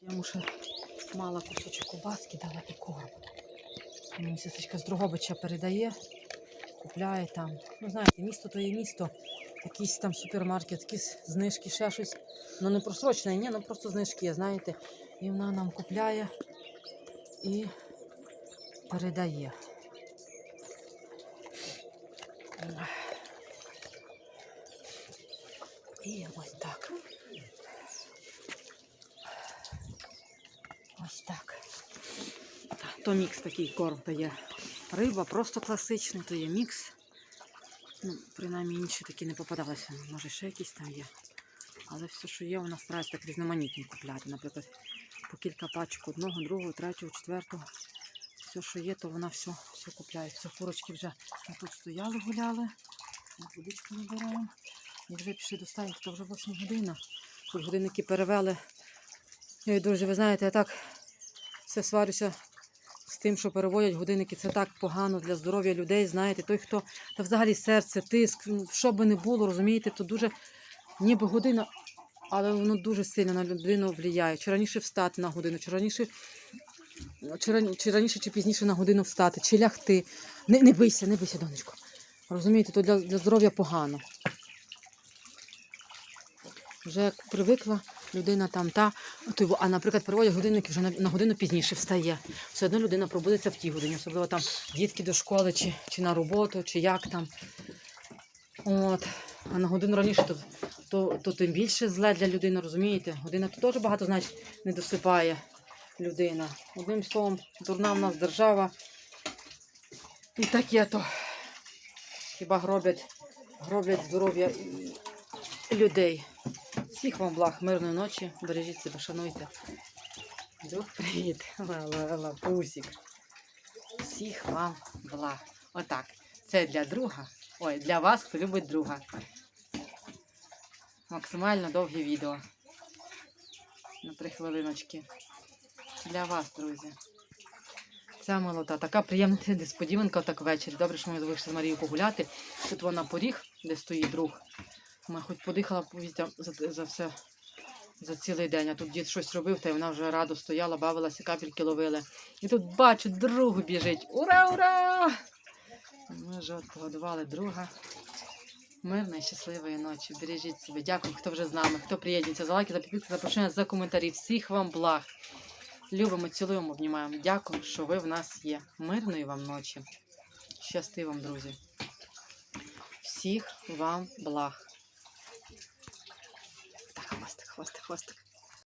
Я ще мала кусочок кубаски дала і корм. Мені сестричка з Дрогобича передає, купляє там. Ну, знаєте, місто то є місто. Якийсь там супермаркет, якісь знижки, ще щось. Ну не просрочене, ні, ну просто знижки, знаєте. І вона нам купляє і передає. І ось так. Ось так. Та, То мікс такий корм, то є риба, просто класичний, то є мікс. Ну, принаймні інші такі не попадалися. Може ще якісь там є. Але все, що є, вона старається так різноманітні купляти. Наприклад, по кілька пачок одного, другого, третього, четвертого. Все, що є, то вона все, все купляє. Все, курочки вже ми тут стояли, гуляли. Водичку набираємо. І вже пішли до то вже 8 година. Тут годинники перевели. Друзі, ви знаєте, я так все сварюся з тим, що переводять годинники. Це так погано для здоров'я людей. Знаєте, той, хто та взагалі серце, тиск, що би не було, розумієте, то дуже ніби година, але воно дуже сильно на людину впливає. Чи раніше встати на годину, чи раніше, чи раніше, чи пізніше на годину встати, чи лягти. Не, не бийся, не бийся, донечко. Розумієте, то для, для здоров'я погано. Вже як привикла людина там та, то, а наприклад, переводять годинники вже на годину пізніше встає. Все одно людина пробудеться в тій годині, особливо там дітки до школи, чи, чи на роботу, чи як там. От. А на годину раніше то, то, то тим більше зле для людини, розумієте? Година то теж багато, значить, не досипає людина. Одним словом, дурна в нас держава. І таке то. Хіба гроблять, гроблять здоров'я людей. Всіх вам благ, мирної ночі, бережіть себе, шануйте. Дух, привіт, ла-ла-ла, пусік. Всіх вам благ. Отак. Це для друга. Ой, для вас, хто любить друга. Максимально довге відео. На три хвилиночки. Для вас, друзі. Ця молода, така приємна несподіванка так ввечері. Добре, що ми вийшли з Марією погуляти. Тут вона поріг, де стоїть друг. Ми хоч подихала повітря за, за все за цілий день, а тут дід щось робив, та й вона вже радо стояла, бавилася, капельки ловили. І тут бачу, друг біжить. Ура, ура! Ми вже погодували друга. Мирної, щасливої ночі. Бережіть себе. Дякую, хто вже з нами, хто приєднується за лайки, за підписки, за запрошення, за коментарі. Всіх вам благ. Любимо, цілуємо, обнімаємо. Дякую, що ви в нас є. Мирної вам ночі. Щасти вам, друзі. Всіх вам благ. Хвостик, хвостик.